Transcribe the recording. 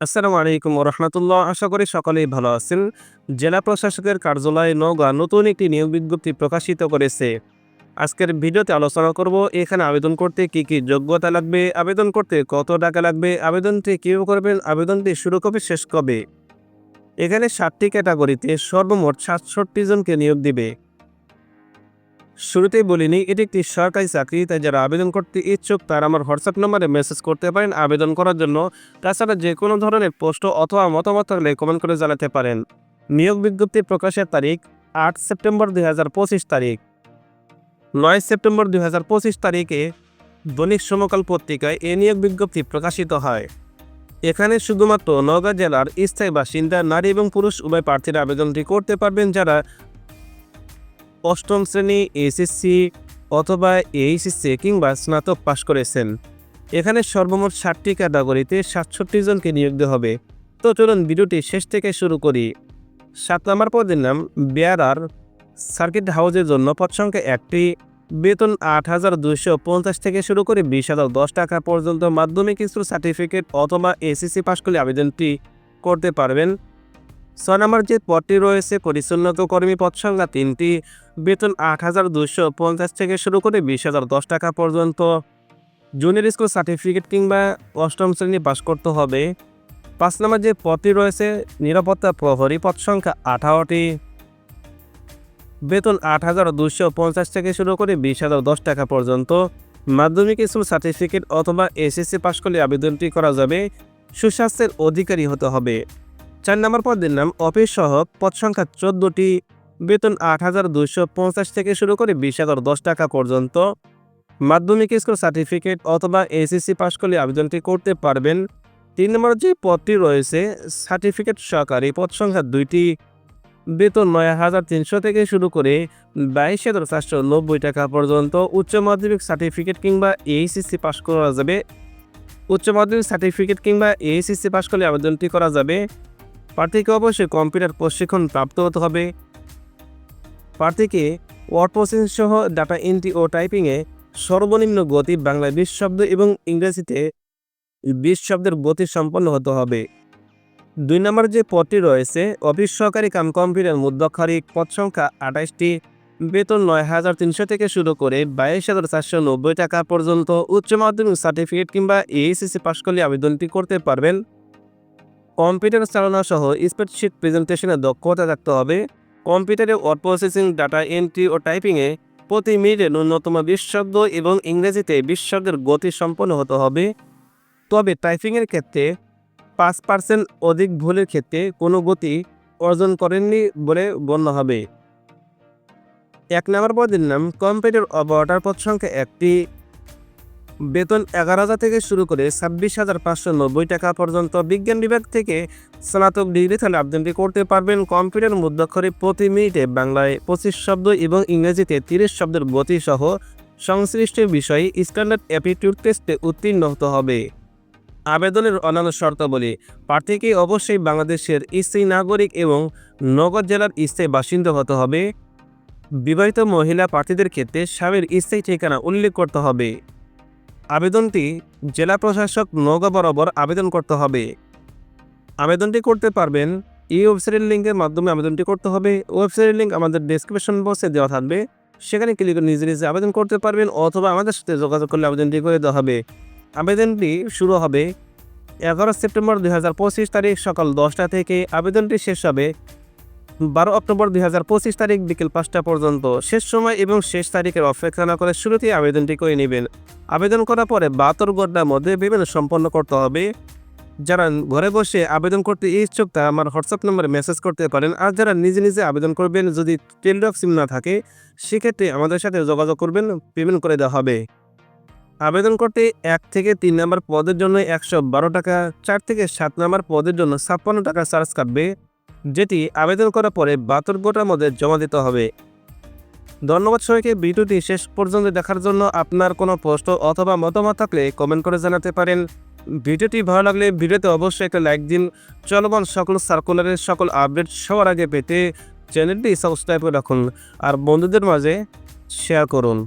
আসসালামু আলাইকুম রহমতুল্লাহ। আশা করি সকলেই ভালো আছেন। জেলা প্রশাসকের কার্যালয় নওগাঁ নতুন একটি নিয়োগ বিজ্ঞপ্তি প্রকাশিত করেছে। আজকের ভিডিওতে আলোচনা করব, এখানে আবেদন করতে কি কি যোগ্যতা লাগবে, আবেদন করতে কত টাকা লাগবে, আবেদনটি কীভাবে করবেন, আবেদনটি শুরু কবে শেষ কবে? এখানে সাতটি ক্যাটাগরিতে সর্বমোট সাতষট্টি জনকে নিয়োগ দিবে। শুরুতেই বলিনি, এটি একটি সরকারি চাকরি, তাই যারা আবেদন করতে ইচ্ছুক তারা আমার হোয়াটসঅ্যাপ নম্বরে মেসেজ করতে পারেন আবেদন করার জন্য। তাছাড়া যে কোনো ধরনের পোস্ট অথবা মতামত থাকলে কমেন্ট করে জানাতে পারেন। নিয়োগ বিজ্ঞপ্তি প্রকাশের তারিখ আট সেপ্টেম্বর দু হাজার পঁচিশ তারিখ। নয় সেপ্টেম্বর দুই হাজার পঁচিশ তারিখে দৈনিক সমকাল পত্রিকায় এ নিয়োগ বিজ্ঞপ্তি প্রকাশিত হয়। এখানে শুধুমাত্র নওগাঁ জেলার স্থায়ী বাসিন্দা, নারী এবং পুরুষ উভয় প্রার্থীরা আবেদনটি করতে পারবেন, যারা অষ্টম শ্রেণি এসএসসি অথবা এইচএসসি কিংবা স্নাতক পাশ করেছেন। এখানে সর্বমোট ষাটটি ক্যাটাগরিতে সাতষট্টি জনকে নিয়োগ দেওয়া হবে। তো চলুন ভিডিওটি শেষ থেকে শুরু করি। সাত নম্বর পদের নাম বেয়ারার সার্কিট হাউসের জন্য পদ সংখ্যা একটি। বেতন আট হাজার দুইশো পঞ্চাশ থেকে শুরু করে বিশ হাজার দশ টাকা পর্যন্ত মাধ্যমিক স্কুল সার্টিফিকেট অথবা এসএসসি পাশ করলে আবেদনটি করতে পারবেন। ছয় নম্বর যে পদটি রয়েছে, পরিচ্ছন্নত কর্মী পদ সংখ্যা তিনটি। বেতন আট হাজার দুশো পঞ্চাশ থেকে শুরু করে বিশ হাজার দশ টাকা পর্যন্ত। জুনিয়র স্কুল সার্টিফিকেট কিংবা অষ্টম শ্রেণি পাশ করতে হবে। পাঁচ নম্বর যে পদটি রয়েছে, নিরাপত্তা প্রহরী পদ সংখ্যা আঠারোটি। বেতন আট হাজার দুশো পঞ্চাশ থেকে শুরু করে বিশ হাজার দশ টাকা পর্যন্ত। মাধ্যমিক স্কুল সার্টিফিকেট অথবা এসএসসি পাশ করলে আবেদনটি করা যাবে। সুস্বাস্থ্যের অধিকারী হতে হবে। চার নম্বর পদের নাম অফিস সহ পদ সংখ্যা চোদ্দোটি। বেতন আট হাজার দুইশো পঞ্চাশ থেকে শুরু করে বিশ হাজার দশ টাকা পর্যন্ত। মাধ্যমিক স্কুল সার্টিফিকেট অথবা এসএসসি পাশ করলে আবেদনটি করতে পারবেন। তিন নম্বর যে পদটি রয়েছে, সার্টিফিকেট সহকারী পদ সংখ্যা দুইটি। বেতন নয় হাজার তিনশো থেকে শুরু করে বাইশ হাজার চারশো নব্বই টাকা পর্যন্ত উচ্চ মাধ্যমিক সার্টিফিকেট কিংবা এইচএসসি পাশ করা যাবে। উচ্চ মাধ্যমিক সার্টিফিকেট কিংবা এইচএসসি পাশ করলে আবেদনটি করা যাবে। প্রার্থীকে অবশ্যই কম্পিউটার প্রশিক্ষণ প্রাপ্ত হতে হবে। প্রার্থীকে ওয়ার্ড প্রসেসিং সহ ডাটা এন্ট্রি ও টাইপিংয়ে সর্বনিম্ন গতি বাংলায় বিশ শব্দ এবং ইংরেজিতে বিশ শব্দের গতি সম্পন্ন হতে হবে। দুই নম্বর যে পদটি রয়েছে, অফিস সহকারী কাম কম্পিউটার মুদ্রাক্ষরিক পদ সংখ্যা আঠাশটি, বেতন নয় হাজার তিনশো থেকে শুরু করে বাইশ হাজার চারশো নব্বই টাকা পর্যন্ত উচ্চ মাধ্যমিক সার্টিফিকেট কিংবা এইচএসসি পাশ করলে আবেদনটি করতে পারবেন। কম্পিউটার চালনা সহ স্প্রেডশিট প্রেজেন্টেশনে দক্ষতা থাকতে হবে। কম্পিউটারে ওয়ার্ড প্রসেসিং, ডাটা এন্ট্রি ও টাইপিংয়ে প্রতি মিনিটে ন্যূনতম বিশ শব্দ এবং ইংরেজিতে বিশ শব্দের গতি সম্পন্ন হতে হবে। তবে টাইপিংয়ের ক্ষেত্রে পাঁচ পার্সেন্ট অধিক ভুলের ক্ষেত্রে কোনো গতি অর্জন করেননি বলে গণ্য হবে। এক নম্বর পদের নাম কম্পিউটার অপারেটর পদ সংখ্যা একটি। বেতন এগারো হাজার থেকে শুরু করে ছাব্বিশ হাজার পাঁচশো নব্বই টাকা পর্যন্ত বিজ্ঞান বিভাগ থেকে স্নাতক ডিগ্রি তাহলে আবেদনটি করতে পারবেন কম্পিউটার মুদ্রাক্ষরে প্রতি মিনিটে বাংলায় পঁচিশ শব্দ এবং ইংরেজিতে তিরিশ শব্দের গতি সহ সংশ্লিষ্ট বিষয়ে স্ট্যান্ডার্ড অ্যাপিটিউড টেস্টে উত্তীর্ণ হতে হবে। আবেদনের অন্যান্য শর্তাবলী, প্রার্থীকে অবশ্যই বাংলাদেশের স্থায়ী নাগরিক এবং নগর জেলার স্থায়ী বাসিন্দা হতে হবে। বিবাহিত মহিলা প্রার্থীদের ক্ষেত্রে স্বামীর স্থায়ী ঠিকানা উল্লেখ করতে হবে। আবেদনটি জেলা প্রশাসক নৌকা বরাবর আবেদন করতে হবে। আবেদনটি করতে পারবেন এই ওয়েবসাইটের লিঙ্কের মাধ্যমে আবেদনটি করতে হবে। ওয়েবসাইটের লিঙ্ক আমাদের ডেসক্রিপশন বক্সে দেওয়া থাকবে। সেখানে ক্লিক করে নিজে নিজে আবেদন করতে পারবেন অথবা আমাদের সাথে যোগাযোগ করলে আবেদনটি করে দেওয়া হবে। আবেদনটি শুরু হবে এগারো সেপ্টেম্বর দু হাজার পঁচিশ তারিখ সকাল দশটা থেকে। আবেদনটি শেষ হবে বারো অক্টোবর দুই হাজার পঁচিশ তারিখ বিকেল পাঁচটা পর্যন্ত। শেষ সময় এবং শেষ তারিখের অপেক্ষা না করে শুরুতেই আবেদনটি করে নেবেন। আবেদন করার পরে বাহাত্তর ঘণ্টার মধ্যে বিভিন্ন সম্পন্ন করতে হবে। যারা ঘরে বসে আবেদন করতে ইচ্ছুক তা আমার হোয়াটসঅ্যাপ নম্বরে মেসেজ করতে পারেন। আর যারা নিজে নিজে আবেদন করবেন, যদি টেলিডক সিম না থাকে, সেক্ষেত্রে আমাদের সাথে যোগাযোগ করবেন, পেমেন্ট করে দেওয়া হবে। আবেদন করতে এক থেকে তিন নম্বর পদের জন্য একশো বারো টাকা, চার থেকে সাত নম্বর পদের জন্য ছাপ্পান্ন টাকা চার্জ কাটবে। যেটি আবেদন করার পরে বাহাত্তর ঘণ্টার মধ্যে জমা দিতে হবে। ধন্যবাদ সবাইকে, ভিডিওটি শেষ পর্যন্ত দেখার জন্য আপনার কোনো প্রশ্ন অথবা মতামত থাকলে কমেন্ট করে জানাতে পারেন। ভিডিওটি ভালো লাগলে ভিডিওতে অবশ্যই একটা লাইক দিন। চলমান সকল সার্কুলারের সকল আপডেট সবার আগে পেতে চ্যানেলটি সাবস্ক্রাইব করে রাখুন। আর বন্ধুদের মাঝে শেয়ার করুন।